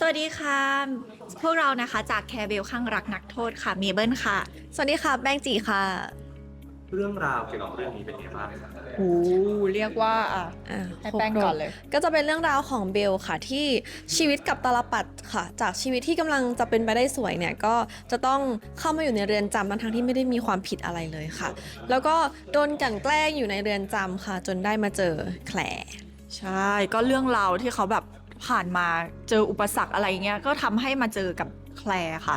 สวัสดีค่ะ พวกเรานะคะจากแคร์เบลข้างรักนักโทษค่ะเมเบิลค่ะ สวัสดีค่ะแป้งจีค่ะเรื่องราวเกี่ยวกับเรื่องนี้เป็นยังไงบ้างครับโอ้เรียกว่าอะอ่าให้แป้งก่อนเลย ก็จะเป็นเรื่องราวของเบลค่ะที่ชีวิตกับตาลปัดค่ะ จากชีวิตที่กำลังจะเป็นไปได้สวยเนี่ยก็จะต้องเข้ามาอยู่ในเรือนจำทั้งๆที่ไม่ได้มีความผิดอะไรเลยค่ะ แล้วก็โดนกลั่นแกล้งอยู่ในเรือนจำค่ะ จนได้มาเจอแคลร์ใช่ ก็เรื่องราวที่เขาแบบ ผ่านมาเจออุปสรรคอะไรเงี้ยก็ทำให้มาเจอกับแคลร์ค่ะ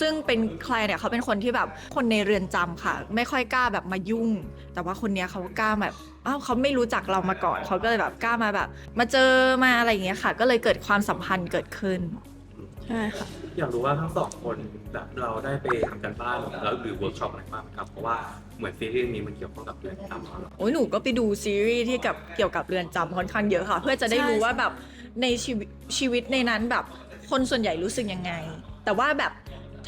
ซึ่งเป็นแคลร์เนี่ยเขาเป็นคนที่แบบคนในเรือนจำค่ะ ไม่ค่อยกล้าแบบมายุ่ง แต่ว่าคนเนี้ยเขากล้าแบบอ้าวเขาไม่รู้จักเรามาก่อนเขาก็เลยแบบกล้ามาแบบ มาเจอมาอะไรอย่างเงี้ยค่ะ ก็เลยเกิดความสัมพันธ์เกิดขึ้นใช่ค่ะอยากรู้ว่าทั้งสองคนแบบเราได้ไปทำกันบ้านแล้วหรือเวิร์กช็อปอะไรบ้างไหมครับเพราะว่าเหมือนซีรีส์นี้มันเกี่ยวข้องกับเรื่องจำอะโอ้ยหนูก็ไปดูซีรีส์ที่กับเกี่ยวกับเรือนจำค่อนข้างเยอะค่ะ เพื่อจะได้ใช่รู้ว่าใช่แบบ ในชีวิตชีวิตในนั้นแบบคนส่วนใหญ่รู้สึกยังไง แต่ว่าแบบ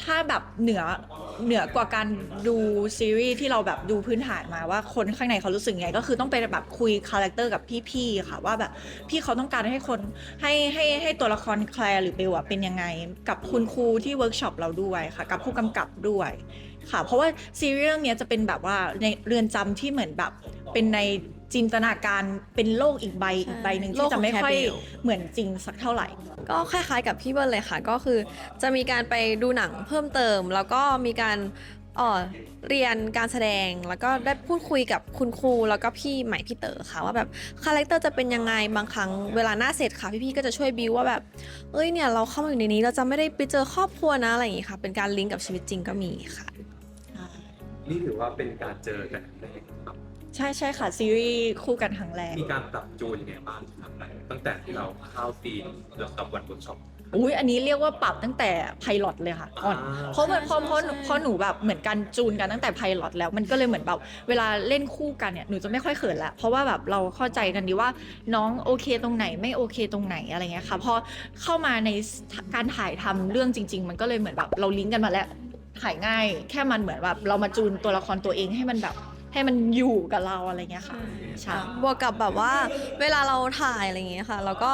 ถ้าแบบเหนือเหนือกว่าการดูซีรีส์ที่เราแบบดูพื้นฐานมาว่าคนข้างในเขารู้สึกยังไง ก็คือต้องไปแบบคุยคาแรคเตอร์กับพี่ๆค่ะว่าแบบพี่เขาต้องการให้คนให้ให้ให้ตัวละครแคลร์หรือเบลอะเป็นยังไง กับคุณครูที่เวิร์กช็อปเราด้วยค่ะ กับผู้กำกับด้วยค่ะ เพราะว่าซีรีส์เรื่องนี้จะเป็นแบบว่าในเรือนจำที่เหมือนแบบเป็นใน จินตนาการเป็นโลกอีกใบอีกใบหนึ่งโลที่กของจะไม่ค่อยแคร์เบลเหมือนจริงสักเท่าไหร่ ก็คล้ายๆกับพี่เบิร์นเลยค่ะ ก็คือจะมีการไปดูหนังเพิ่มเติม แล้วก็มีการเอ่อเรียนการแสดงแล้วก็ได้พูดคุยกับคุณครูแล้วก็พี่ใหม่พี่เต๋อค่ะว่าแบบคาแรคเตอร์จะเป็นยังไงบางครั้งเวลาหน้าเสร็จค่ะพี่ๆก็จะช่วยบิวว่าแบบเอ้ยเนี่ยเราเข้ามาอยู่ในนี้เราจะไม่ได้ไปเจอครอบครัวนะอะไรอย่างงี้ค่ะ เป็นการลิงก์กับชีวิตจริงก็มีค่ะ นี่ถือว่าเป็นการเจอกันครั้งแรกครับ ใช่ใช่ค่ะ ซีรีส์คู่กันครั้งแรก มีการปรับจูนยังไงบ้างครับตั้งแต่ที่เราเข้าซีนแล้วกับวันเวิร์กช็อป อุ้ยอันนี้เรียกว่าปรับตั้งแต่ไพลอตเลยค่ะก่อนอ่า เพราะมันเพราะเพราะใช่เพราะหนูแบบเหมือนกันจูนกันตั้งแต่ไพลอตแล้วมันก็เลยเหมือนแบบเวลาเล่นคู่กันเนี่ยหนูจะไม่ค่อยเขินละเพราะว่าแบบเราเข้าใจกันดีว่าน้องโอเคตรงไหนไม่โอเคตรงไหนอะไรเงี้ยค่ะพอเข้ามาในการถ่ายทำเรื่องจริง ๆ มันก็เลยเหมือนแบบเราลิงก์กันมาแล้วถ่ายง่าย แค่มันเหมือนแบบเรามาจูนตัวละครตัวเองให้มันแบบ ให้มันอยู่กับเราอะไรเงี้ยค่ะใช่บวกกับแบบว่าเวลาเราถ่ายอะไรอย่างเงี้ยค่ะเราก็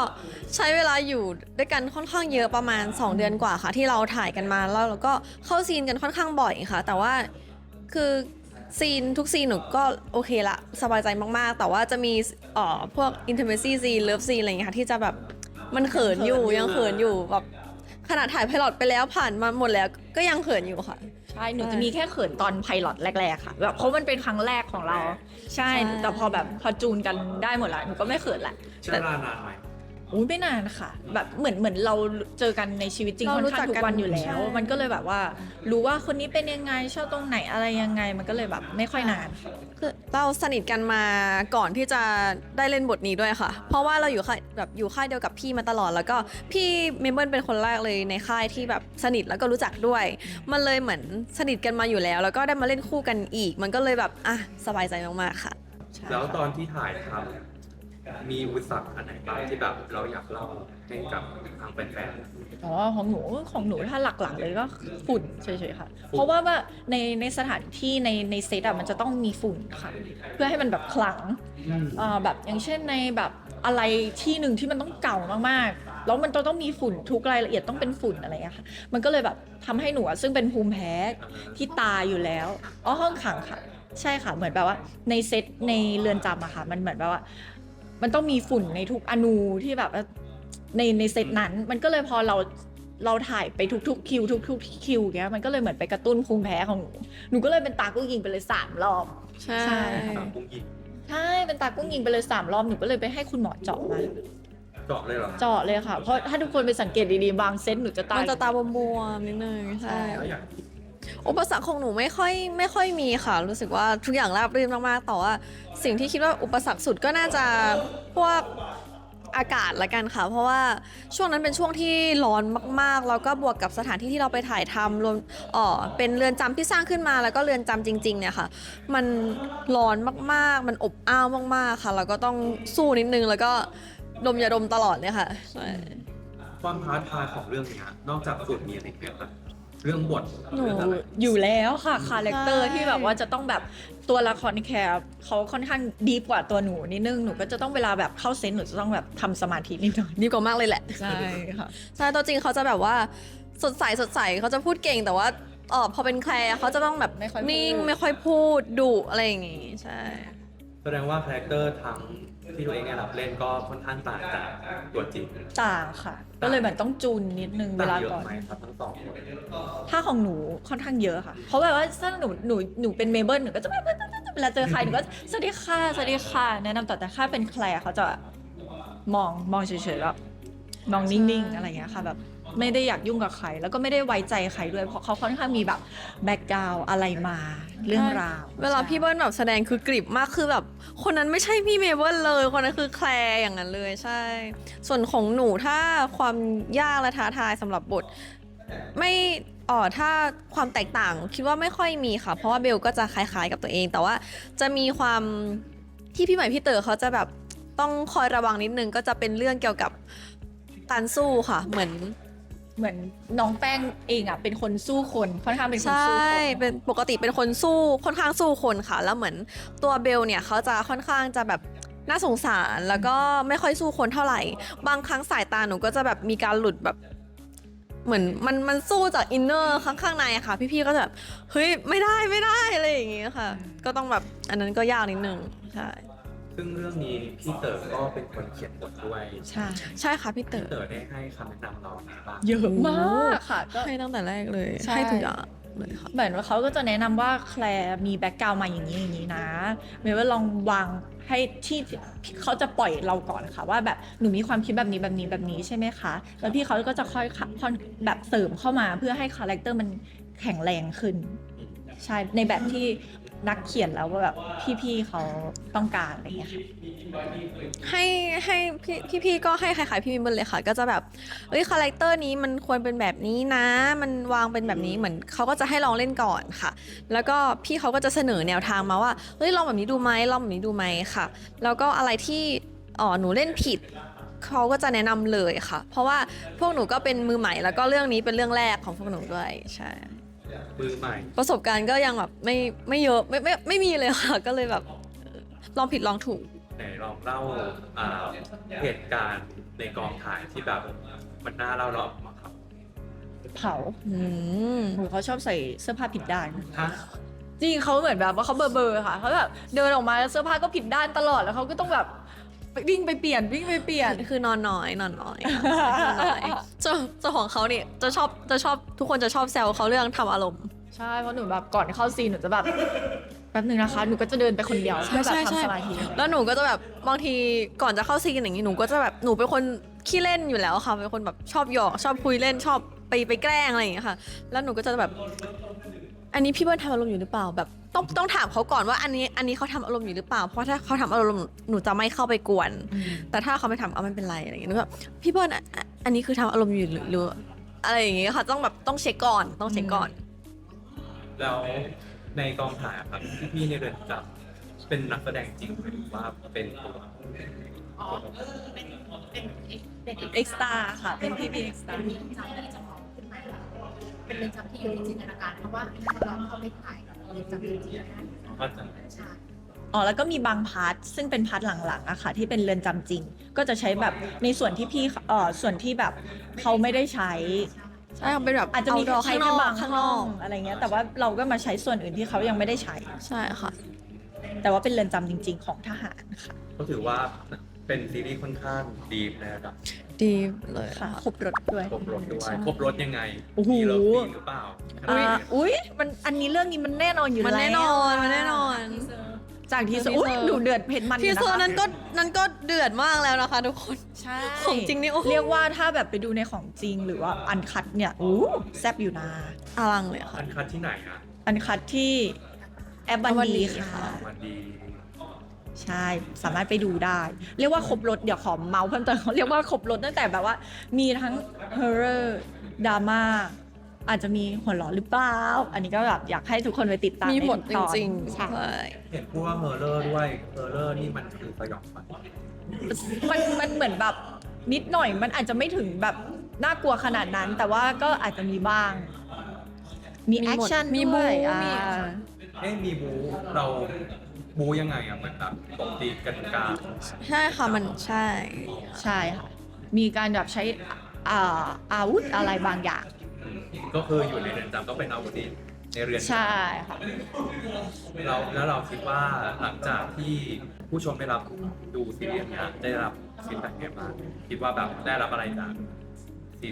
ใช้เวลาอยู่ด้วยกันค่อนข้างเยอะประมาณ 2 เดือนกว่าค่ะ ที่เราถ่ายกันมาแล้วเราก็เข้าซีนกันค่อนข้างบ่อยค่ะ แต่ว่าคือซีนทุกซีนหนูก็โอเคละสบายใจมากๆ แต่ว่าจะมีเอ่อพวก intimacy scene love scene อะไรอย่างเงี้ยค่ะที่จะแบบมันเขินอยู่เขินอยู่ยังเขินอยู่แบบ ขนาดถ่ายไพลอตไปแล้วผ่านมาหมดแล้วก็ยังเขินอยู่ค่ะ ใช่หนูจะมีแค่เขินตอนไพลอตแรกๆค่ะแบบเพราะมันเป็นครั้งแรกของเรา ใช่ ใช่ แต่พอแบบพอจูนกันได้หมดละหนูก็ไม่เขินละ ใช้เวลานานไหม อุ้ยไม่นานค่ะแบบเหมือนเหมือนเราเจอกันในชีวิตจริงเราค่อนรู้ข้าจังกทุกกันวันอยู่แล้วใช่ มันก็เลยแบบว่า รู้ว่าคนนี้เป็นยังไงชอบตรงไหนอะไรยังไง มันก็เลยแบบไม่ค่อยนาน คือเราสนิทกันมาก่อนที่จะได้เล่นบทนี้ด้วยค่ะ เพราะว่าเราอยู่ค่ายแบบอยู่ค่ายเดียวกับพี่มาตลอด แล้วก็พี่เมมเบิลเป็นคนแรกเลยในค่ายที่แบบสนิทแล้วก็รู้จักด้วย มันเลยเหมือนสนิทกันมาอยู่แล้ว แล้วก็ได้มาเล่นคู่กันอีก มันก็เลยแบบอะสบายใจมากๆค่ะ แล้วตอนที่ถ่ายทำ มีอุปสรรคอันไหนบ้างที่แบบเราอยากเล่าให้กับทางแฟนอ๋อของหนูของหนูถ้าหลักๆเลยก็ฝุ่นเฉยๆค่ะ เพราะว่าว่าในในสถานที่ในในเซตอะมันจะต้องมีฝุ่นค่ะ เพื่อให้มันแบบขลังๆอ่าแบบอย่างเช่นในแบบอะไรที่หนึ่งที่มันต้องเก่ามากๆ แล้วมันต้องต้องมีฝุ่นทุกรายละเอียดต้องเป็นฝุ่นอะไรอย่างเงี้ยค่ะ มันก็เลยแบบทำให้หนูอะซึ่งเป็นภูมิแพ้ที่ตาอยู่แล้วอ๋อห้องขังค่ะ ใช่ค่ะเหมือนแบบว่าในเซตในเรือนจำอะค่ะ มันเหมือนแบบว่า มันต้องมีฝุ่นในทุกอนูที่แบบว่าในในเซตนั้น มันก็เลยพอเราเราถ่ายไปทุกๆคิวทุกๆคิวเงี้ยมันก็เลยเหมือนไปกระตุ้นภูมิแพ้ของหนูหนูก็เลยเป็นตากุ้งยิงไปเลยสามรอบใช่ใช่ตามกุ้งยิงใช่เป็นตากุ้งยิงไปเลยสามรอบหนูก็เลยไปให้คุณหมอเจาะมาเจาะเลยเหรอเจาะเลยค่ะเพราะถ้าทุกคนไปสังเกตดีๆบางเซตหนูจะตามันจะตาบวมๆนิดนึงใช่แล้วอย่าง อุปสรรคของหนูไม่ค่อยไม่ค่อยมีค่ะ รู้สึกว่าทุกอย่างราบรื่นมากๆแต่ว่า สิ่งที่คิดว่าอุปสรรคสุดก็น่าจะพวกอากาศละกันค่ะ เพราะว่าช่วงนั้นเป็นช่วงที่ร้อนมากๆ แล้วก็บวกกับสถานที่ที่เราไปถ่ายทำรวมอ๋อเป็นเรือนจำที่สร้างขึ้นมาแล้วก็เรือนจำจริงๆเนี่ยค่ะ มันร้อนมากๆ มันอบอ้าวมากๆค่ะ แล้วก็ต้องสู้นิดนึงแล้วก็ดมยาดมตลอดเลยค่ะ ความท้าทายของเรื่องเนี้ยนอกจากฝุ่นมีอะไรอีกไหมครับ เรื่องบทหนูเรื่องอะไรอยู่แล้วค่ะคาแรคเตอร์ใช่ ที่แบบว่าจะต้องแบบตัวละครแคร์เขาค่อนข้างดีกว่าตัวหนูนิดนึงหนูก็จะต้องเวลาแบบเข้าเซนส์หนูจะต้องแบบทำสมาธินิดหน่อยดีกว่ามากเลยแหละใช่ค่ะ ใช่ตัวจริงเขาจะแบบว่าสดใสสดใสเขาจะพูดเก่งแต่ว่าเออพอเป็นแคลร์เขาจะต้องแบบไม่ค่อยพูด นิ่งไม่ค่อยพูดดุอะไรอย่างงี้ใช่ แสดงว่าคาแรคเตอร์ทั้ง ที่ตัวเองเนี่ยรับเล่นก็ค่อนข้างต่างจากตัวจริงต่างค่ะ ก็เลยเหมือนต้องจูนนิดนึงเวต่างลาเยอะก่อน ไหมครับทั้งสองคนถ้าของหนูค่อนข้างเยอะค่ะ เพราะแบบว่าถ้าหนูหนูหนูเป็นเมเบิลหนูก็จะแบบเวลาเจอใครหนูก็สวัสดีค่ะสวัสดีค่ะแนะนำต่อแต่ถ้าเป็นแคลร์เขาจะมองมองเฉยๆแบบมองนิ่งๆอะไรอย่างเงี้ยค่ะแบบ ไม่ได้อยากยุ่งกับใคร แล้วก็ไม่ได้ไว้ใจใครด้วยเพราะเขาค่อนข้างมีแบบแบ็กกราวอะไรมาเรื่องราวเวลาพี่เบิ้ลแบบแสดงคือกริบมากคือแบบ คนนั้นไม่ใช่พี่เมเบิลเลยคนนั้นคือแคลร์อย่างนั้นเลยใช่ ส่วนของหนูถ้าความยากและท้าทายสำหรับบทไม่อ๋อถ้าความแตกต่างคิดว่าไม่ค่อยมีค่ะ เพราะว่าเบลก็จะคล้ายๆกับตัวเอง แต่ว่าจะมีความที่พี่ใหม่พี่เต๋อเขาจะแบบต้องคอยระวังนิดนึงก็จะเป็นเรื่องเกี่ยวกับการสู้ค่ะ เหมือน เหมือนน้องแป้งเองอะเป็นคนสู้คนค่อนข้างเป็นคนใชสู้คนเป็นปกติเป็นคนสู้ค่อนข้างสู้คนค่ะ แล้วเหมือนตัวเบลเนี่ยเขาจะค่อนข้างจะแบบน่าสงสารแล้วก็ไม่ค่อยสู้คนเท่าไหร่ บางครั้งสายตาหนูก็จะแบบมีการหลุดแบบ เหมือนมันมันสู้จากอินเนอร์ข้างข้างในอะค่ะ พี่ๆก็จะแบบเฮ้ยไม่ได้ไม่ได้อะไรอย่างเงี้ยค่ะ ก็ต้องแบบอันนั้นก็ยากนิดนึงใช่ ซึ่งเรื่องนี้พี่เต๋อก็เป็นคนเขียนบทด้วยใช่ใช่ค่ะพี่เต๋พี่อเต๋อได้ให้คำแนะนำเราไหมบ้างเยอะมากค่ะก็ ให้ตั้งแต่แรกเลยใช่ ให้ทุกอย่างเลยค่ะ เหมือนว่าเขาก็จะแนะนำว่าแคลร์มีแบ็กกราวมาอย่างนี้อย่างนี้นะเมย์ว่าลองวางให้ที่เขาจะปล่อยเราก่อนค่ะ ว่าแบบหนูมีความคิดแบบนี้แบบนี้แบบนี้ใช่ไหมคะแล้วพี่เขาก็จะค่อยค่อนแบบเสริมเข้ามาเพื่อให้คาแรคเตอร์มันแข็งแรงขึ้น ใช่ในแบบที่ นักเขียนแล้วว่าแบบพี่ๆเขาต้องการอะไรอย่างเงี้ยค่ะให้ให้พี่พี่ๆก็ให้คล้ายๆพี่มิมเบิลเลยค่ะ ก็จะแบบเอ้ยคาแรคเตอร์นี้มันควรเป็นแบบนี้นะ มันวางเป็นแบบนี้เหมือนเขาก็จะให้ลองเล่นก่อนค่ะ แล้วก็พี่เขาก็จะเสนอแนวทางมาว่าเฮ้ยลองแบบนี้ดูไหมลองแบบนี้ดูไหมค่ะ แล้วก็อะไรที่อ๋อหนูเล่นผิดเขาก็จะแนะนำเลยค่ะ เพราะว่าพวกหนูก็เป็นมือใหม่แล้วก็เรื่องนี้เป็นเรื่องแรกของพวกหนูด้วยใช่ มือใหม่ประสบการณ์ก็ยังแบบไม่ไม่เยอะไม่ไม่ไม่มีเลยค่ะ ก็เลยแบบเออลองผิดลองถูก ไหนลองเล่าอ่าเหตุการณ์ในกองถ่ายที่แบบมันน่าเล่าเราออกมาครับเผาอืมโหเขาชอบใส่เสื้อผ้าผิดด้าน ฮะจริงเขาเหมือนแบบว่าเขาเบอร์เบอร์ค่ะเขาแบบเดินออกมาแล้วเสื้อผ้าก็ผิดด้านตลอดแล้วเขาก็ต้องแบบไป วิ่งไปเปลี่ยนวิ่งไปเปลี่ยน คือนอนน้อยนอนน้อยนอนน้อยเจ้าเจ้าของเขาเนี่ยจะชอบจะชอบทุกคนจะชอบแซวเขาเรื่องทำอารมณ์ ใช่เพราะหนูแบบก่อนเข้าซีนหนูจะแบบแป๊บนึงนะคะหนูก็จะเดินไปคนเดียวเพื่อแบบทำสมาธิแล้วหนูก็จะแบบบางทีก่อนจะเข้าซีนอย่างนี้หนูก็จะแบบหนูเป็นคนขี้เล่นอยู่แล้วค่ะเป็นคนแบบชอบหยอกชอบคุยเล่นชอบไปไปแกล้งอะไรอย่างเงี้ยค่ะ แล้วหนูก็จะแบบ อันนี้พี่เบิร์ดทำอารมณ์อยู่หรือเปล่าแบบต้องต้องถามเขาก่อนว่าอันนี้อันนี้เขาทำอารมณ์อยู่หรือเปล่า เพราะถ้าเขาทำอารมณ์หนูจะไม่เข้าไปกวน แต่ถ้าเขาไม่ทำเอาไม่เป็นไรอะไรอย่างเงี้ยหนูก็พี่เบิร์ดอะอะอันนี้คือทำอารมณ์อยู่หรือหรืออะไรอย่างเงี้ยค่ะต้องแบบต้องเช็คก่อนต้องเช็คก่อน แล้วในกองถ่ายอะครับพี่ๆในเรือนจำเป็นนักแสดงจริงหรือว่าเป็นตัวอ๋อเป็นเป็นเป็นเอ็กซ์ตาค่ะ เป็นพี่พีเอ็กซ์ตา เรือนจำที่จะมองขึ้นมาเป็นเรือนจำที่อยู่ในจินตนาการเพราะว่าเราเข้าไปถ่ายเรือนจำจริงๆนะก็จะใช่อ๋อแล้วก็มีบางพาร์ทซึ่งเป็นพาร์ทหลังๆอะค่ะ ที่เป็นเรือนจำจริง ก็จะใช้แบบในส่วนที่พี่เอ่อส่วนที่แบบเขาไม่ได้ใช้ ใช่ค่ะเป็นแบบอาจจะมี outdoor ใช้ข้างนแค่อกบางข้างนห้ออกงอะไรเงี้ยแต่ว่าเราก็มาใช้ส่วนอื่นที่เขายังไม่ได้ใช้ ใช่ค่ะ แต่ว่าเป็นเรือนจำจริง ๆ ของทหารค่ะ ก็ถือว่าเป็นซีรีส์ค่อนข้างดีในระดับ ดีเลยค่ะค่ะครบรถด้วย ครบรถด้วยใช่ครบรถยังไงโอ้โห มีเลิฟซีนหรือเปล่าอ่าอุ้ยมันอันนี้เรื่องนี้มันแน่นอนอยู่มันแล้วแน่นอนมันแน่นอนจากทีเซอร์ทีเซอร์อุ้ยดูเดือดเผ็ดมันทียู่ะเซอคะร์นั้นก็นั้นก็เดือดมากแล้วนะคะทุกคน ใช่ของจริงนี่โอ้โห เรียกว่าถ้าแบบไปดูในของจริงหรือว่าอันคัดเนี่ยอู้แซบอยู่นะอลังเลยค่ะ อันคัดที่ไหนอะอันคัดที่แอปบันวันดีดีค่ะค่ะ วันดี ใช่สามารถไปดูได้ เรียกว่าครบรถเดี๋ยวขอเมาส์เพิ่มเติมเรียกว่าครบรถตั้งแต่แบบว่า มีทั้งฮอร์เรอร์ดราม่าอาจจะมีหัวเราะหรือเปล่า อันนี้ก็แบบอยากให้ทุกคนไปติดตามมีหมดในจทุกตอนริงใช่ๆใช่เห็นพูดว่าเฮอร์เลอร์ด้วยเฮอร์เลอร์นี่มันคือสยองขวัญมันมันเหมือนแบบนิดหน่อยมันอาจจะไม่ถึงแบบน่ากลัวขนาดนั้น แต่ว่าก็อาจจะมีบ้าง มีมีแอคหมดชั่นมีด้วยบู๊อ่ามีเอ้มีบูเรา บูยังไงอะเหมือนแบบตบตีกันกลางใช่ค่ะมันใช่ใช่ค่ะ มีการแบบใช้อ่าอาวุธอะไรบางอย่าง ก็คืออยู่ในเรือนจำก็เป็นอาวุธที่ในเรือนจำ ใช่ค่ะ เราแล้วเราคิดว่าหลังจากที่ผู้ชมได้รับดูซีรีส์เนี้ยได้รับฟีดแบ็กไงบ้างคิดว่าแบบได้รับอะไรจากซีรีส์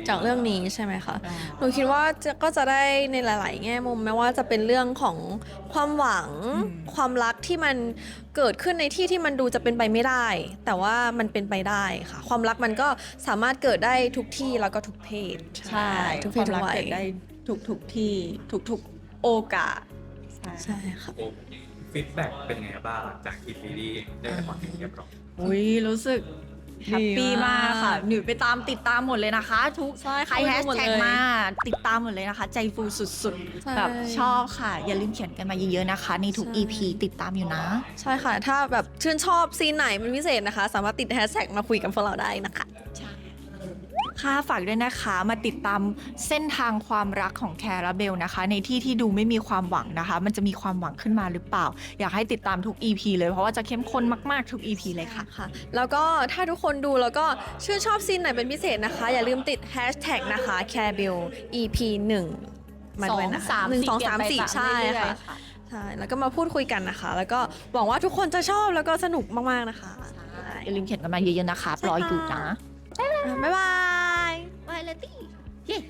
จากเรื่องนี้ใช่ไหมคะอ่าหนูคิดว่าจะก็จะได้ในหลาย ๆ แง่มุม ไม่ว่าจะเป็นเรื่องของความหวัง ความรักที่มันเกิดขึ้นในที่ที่มันดูจะเป็นไปไม่ได้ แต่ว่ามันเป็นไปได้ค่ะ ความรักมันก็สามารถเกิดได้ทุกที่แล้วก็ทุกเพศใช่ทุกเพคศวามทุกรักวัยเกิดได้ทุกทุกๆที่ทุกทุกๆโอกาสใช่ค่ะโอ้ฟีดแบ็กเป็นไงบ้างหลังจากที่ซีรีส์ได้ออนแอร์เรียบร้อยอุ้ยรู้สึก แฮปปี้มากค่ะ หนูไปตามติดตามหมดเลยนะคะ ทุกใช่ใครเข้าแฮไปชดูหมดแท็กเลยมาติดตามหมดเลยนะคะ ใจฟูสุดใช่ๆแบบชอบค่ะ อย่าลืมเขียนกันมาเยอะๆนะคะ ในทุกใช่ EP ติดตามอยู่นะ ใช่ค่ะ ถ้าแบบชื่นชอบซีนไหนเป็นพิเศษนะคะ สามารถติดแฮชแท็กมาคุยกันพวกเราได้นะคะ ค่ะฝากด้วยนะคะมาติดตามเส้นทางความรักของแคราเบลนะคะ ในที่ที่ดูไม่มีความหวังนะคะ มันจะมีความหวังขึ้นมาหรือเปล่า อยากให้ติดตามทุก EP เลยเพราะว่าจะเข้มข้นมากๆทุก EP เลยค่ะ ค่ะแล้วก็ถ้าทุกคนดูแล้วก็ชื่นชอบซีนไหนเป็นพิเศษนะคะ อย่าลืมติดแฮชแท็กนะคะ c a r b i l EP 1มาด้วยนะคะหนึ่งสองสามสี่ใช่ค่ะ ใช่แล้วก็มาพูดคุยกันนะคะ แล้วก็หวังว่าทุกคนจะชอบแล้วก็สนุกมากๆนะคะอย่าลืมเขียนกันมาเยอะๆนะคะรออยู่นะบ๊ายบาย Yeah.